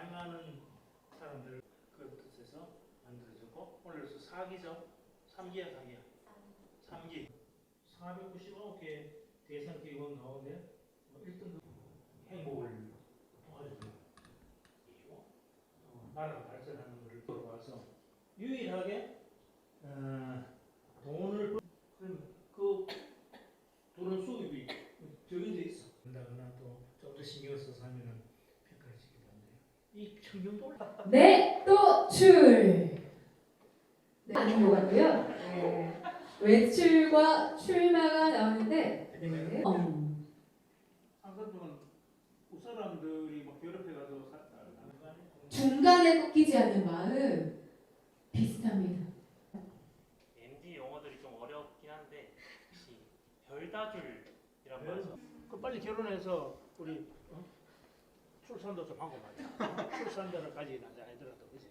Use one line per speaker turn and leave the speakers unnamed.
다양한 사람들을 그 뜻에서 만들어졌고 올려서 사기죠. 3기야 4기야. 3기. 499개 대상 기관 가운데 뭐 1등 행복을 도와주는 이고 어, 나라 발전하는 것을 돌아와서 유일하게 어,
네, 또 출. 네, 아닌 것 같고요. 네. 외출과 출마가 나오는데 네. 어.
그 사람들이 막
중간에 꺾이지 않는 마음 비슷합니다.
MD 용어들이 좀 어렵긴 한데 혹시 별다줄이란 말
그래서 그 빨리 결혼해서 우리 어? 출산도 좀 하고 말이야. 출산자를까지 나자 애들한테 그지?